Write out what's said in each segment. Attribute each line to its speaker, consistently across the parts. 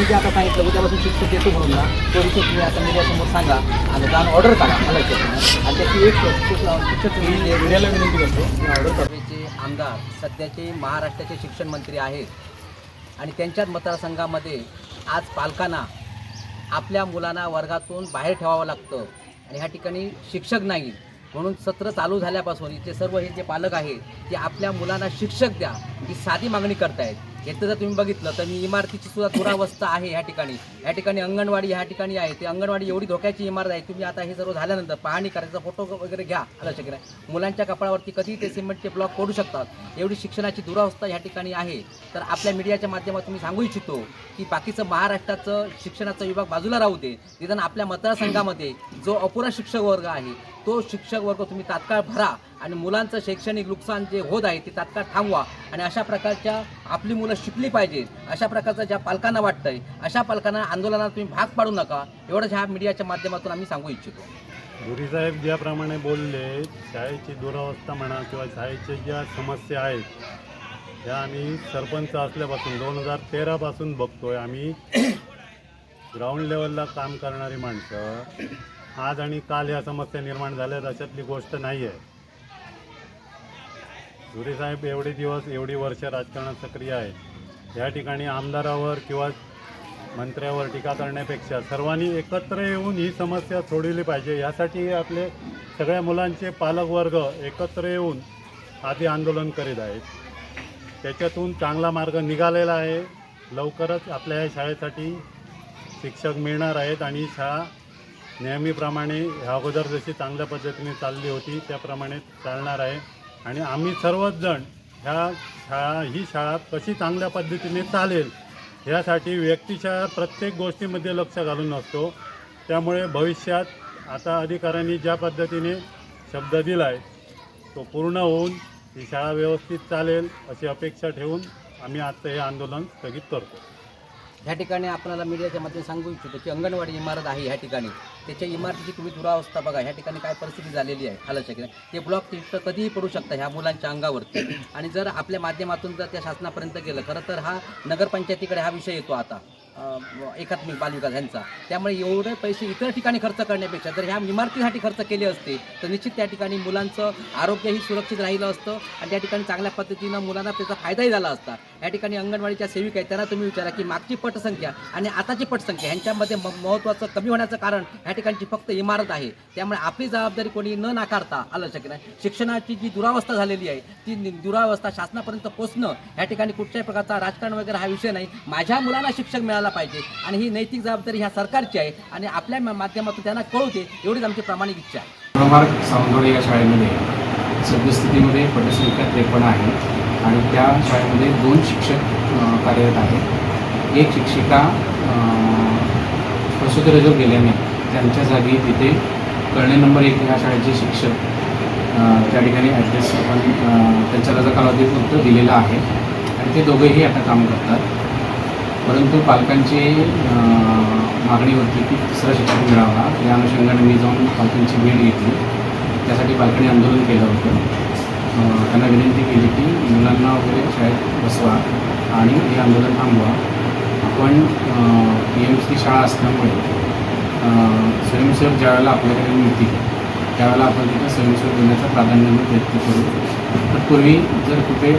Speaker 1: तुम्ही जे आता सांगितलं उद्यापासून शिक्षक देतो म्हणून ना तो विषय तुम्ही आता मीडियासमोर सांगा आणि जाऊन ऑर्डर करा मला आणि त्याची एक शिक्षक मी मीडियाला विनंती करतो ऑर्डर करण्याचे आमदार सध्याचे महाराष्ट्राचे शिक्षण मंत्री आहेत. आणि त्यांच्याच मतदारसंघामध्ये आज पालकांना आपल्या मुलांना वर्गातून बाहेर ठेवावं लागतं. आणि ह्या ठिकाणी शिक्षक नाही. म्हणून सत्र चालू झाल्यापासून इथे सर्व हे जे पालक आहेत ते आपल्या मुलांना शिक्षक द्या ही साधी मागणी करतायत. येतं जर तुम्ही बघितलं तर मी इमारतीची सुद्धा दुरावस्था आहे ह्या ठिकाणी. या ठिकाणी अंगणवाडी ह्या ठिकाणी आहे. ते अंगणवाडी एवढी धोक्याची इमारत आहे. तुम्ही आता हे सर्व झाल्यानंतर पाहणी करायचा फोटो वगैरे घ्या. आलं शक्य नाही. मुलांच्या कपाळावरती कधी ते सिमेंटचे ब्लॉक पडू शकतात. एवढी शिक्षणाची दुरावस्था ह्या ठिकाणी आहे. तर आपल्या मीडियाच्या माध्यमातून मी सांगू इच्छितो की बाकीचं महाराष्ट्राचं शिक्षणाचा विभाग बाजूला राहू दे. निदान आपल्या मतदारसंघामध्ये जो अपुरा शिक्षक वर्ग आहे तो शिक्षक वर्ग तुम्ही तात्काळ भरा. आणि मुलांचं शैक्षणिक नुकसान जे होत आहे ते तात्काळ थांबवा. आणि अशा प्रकारच्या आपली मुलं शिकली पाहिजेत. अशा प्रकारचं ज्या पालकांना वाटतंय अशा पालकांना आंदोलनात तुम्ही भाग पाडू नका. एवढंच ह्या मीडियाच्या माध्यमातून आम्ही सांगू इच्छितो.
Speaker 2: गुरुसाहेब ज्याप्रमाणे बोलले शाळेची दुरावस्था म्हणा किंवा शाळेच्या ज्या समस्या आहेत त्या आम्ही सरपंच असल्यापासून दोन हजार तेरापासून बघतोय. आम्ही ग्राउंड लेवलला काम करणारी माणसं. आज आणि काल ह्या समस्या निर्माण झाल्यात अशातली गोष्ट नाही आहे गुरुसाहेब एवढे दिवस एवढी वर्ष राजकारणात सक्रिय आहेत या ठिकाणी आमदारावर किंवा मंत्र्यावर टीका करण्यापेक्षा सर्वांनी एकत्र येऊन ही समस्या सोडवली पाहिजे. यासाठी आपले सगळ्या मुलांचे पालकवर्ग एकत्र येऊन आधी आंदोलन करीत आहेत. त्याच्यातून चांगला मार्ग निघालेला आहे. लवकरच आपल्या या शाळेसाठी शिक्षक मिळणार आहेत आणि शाळा नेहमीप्रमाणे ह्या अगोदर जशी चांगल्या पद्धतीने चालली होती त्याप्रमाणे चालणार आहे. आणि आम्ही सर्वच जण ह्या शाळा ही शाळा कशी चांगल्या पद्धतीने चालेल यासाठी व्यक्तीच्या प्रत्येक गोष्टीमध्ये लक्ष घालून असतो. त्यामुळे भविष्यात आता अधिकाऱ्यांनी ज्या पद्धतीने शब्द दिला आहे तो पूर्ण होऊन ही शाळा व्यवस्थित चालेल अशी अपेक्षा ठेवून आम्ही आजचं हे आंदोलन स्थगित करतो.
Speaker 1: ह्या ठिकाणी आपल्याला मीडियाच्या माध्यमातून सांगू इच्छितो की अंगणवाडी इमारत आहे ह्या ठिकाणी. त्याच्या इमारतीची तुम्ही दुरावस्था बघा. ह्या ठिकाणी काय परिस्थिती झालेली आहे? हालत शक्य नाही. ते ब्लॉक तिथं कधीही पडू शकतं ह्या मुलांच्या अंगावरती. आणि जर आपल्या माध्यमातून जर त्या शासनापर्यंत गेलं खरं तर हा नगरपंचायतीकडे हा विषय येतो आता. एकात्मिक बालविकास ह्यांचा. त्यामुळे एवढे पैसे इतर ठिकाणी खर्च करण्यापेक्षा जर ह्या इमारतीसाठी खर्च केले असते तर निश्चित त्या ठिकाणी मुलांचं आरोग्यही सुरक्षित राहिलं असतं आणि त्या ठिकाणी चांगल्या पद्धतीनं मुलांना त्याचा फायदाही झाला असता. या ठिकाणी अंगणवाडीच्या सेविका आहेत त्यांना तुम्ही विचारा की मागची पटसंख्या आणि आताची पटसंख्या ह्यांच्यामध्ये म- महत्त्वाचं कमी होण्याचं कारण ह्या ठिकाणची फक्त इमारत आहे. त्यामुळे आपली जबाबदारी कोणी न नाकारता आलं शक्य नाही. शिक्षणाची जी दुरावस्था झालेली आहे ती दुरावस्था शासनापर्यंत पोचणं ह्या ठिकाणी कुठच्याही प्रकारचा राजकारण वगैरे हा विषय नाही. माझ्या मुलाला शिक्षक मिळाला पाहिजे आणि ही नैतिक जबाबदारी ह्या सरकारची आहे आणि आपल्या माध्यमातून त्यांना कळवते एवढीच आमची प्रामाणिक इच्छा आहे.
Speaker 3: या शाळेमध्ये सद्यस्थितीमध्ये पटसंख्या त्रेपन्न आहे. त्या शाळेमध्ये दोन शिक्षक कार्यरत आहेत. एक शिक्षिका प्रसूती रजव गेल्याने त्यांच्या जागी तिथे कळणे नंबर एक ह्या शाळेचे शिक्षक त्या ठिकाणी ॲड्रेस आपण त्यांच्या त्यांचा रजा कालावधी फक्त दिलेला आहे. आणि ते दोघेही आता काम करतात. परंतु पालकांची मागणी होती की तिसरा शिक्षक मिळावा या अनुषंगाने मी जाऊन पालकांची भेट घेतली. त्यासाठी पालकांनी आंदोलन केलं होतं. त्यांना विनंती केली की मुलांना वगैरे शाळेत बसवा आणि हे आंदोलन थांबवा. आपण पी एम सी शाळा असल्यामुळे स्वयंसेवक ज्यावेळेला आपल्याकडे मिळतील त्यावेळेला आपण तिथं स्वयंसेवक देण्याचा प्राधान्याने प्रयत्न करू. तत्पूर्वी जर कुठे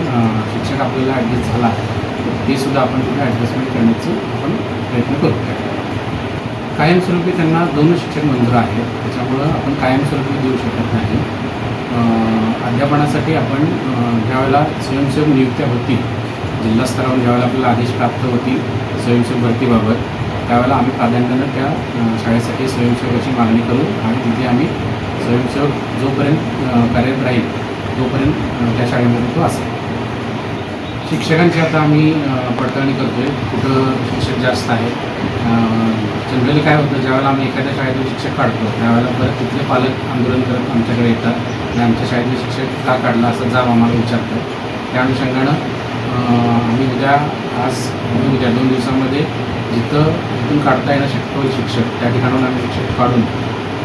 Speaker 3: शिक्षक आपल्याला ॲडजस्ट झाला तर ते सुद्धा आपण तिथे ॲडजस्टमेंट करण्याचं आपण प्रयत्न करू. कायमस्वरूपी त्यांना दोन शिक्षक मंजूर आहेत. त्याच्यामुळं आपण कायमस्वरूपी देऊ शकत नाही. अध्यापनासाठी आपण ज्यावेळेला स्वयंसेवक नियुक्त्या होतील जिल्हा स्तरावर ज्यावेळेला आपल्याला आदेश प्राप्त होतील स्वयंसेवक भरतीबाबत त्यावेळेला आम्ही प्राधान्यानं त्या शाळेसाठी स्वयंसेवकाची मागणी करू आणि तिथे आम्ही स्वयंसेवक जोपर्यंत कार्यरत राहील तोपर्यंत त्या शाळेमध्ये तो असेल. शिक्षकांची आता आम्ही पडताळणी करतो आहे कुठं शिक्षक जास्त आहे जनरली काय होतं ज्यावेळेला आम्ही एखाद्या शाळेतून शिक्षक काढतो त्यावेळेला परत तिथले पालक आंदोलन करत आमच्याकडे येतात. आणि आमच्या शाळेतले शिक्षक का काढला असं जाब आम्हाला विचारतात. त्या अनुषंगानं आम्ही उद्या आज म्हणजे उद्या दोन दिवसामध्ये जिथं जिथून काढता येणं शक्य होईल शिक्षक त्या ठिकाणाहून आम्ही शिक्षक काढून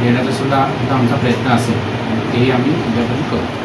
Speaker 3: देण्याचा सुद्धा आमचा प्रयत्न असेल. तेही आम्ही उद्यापर्यंत करू.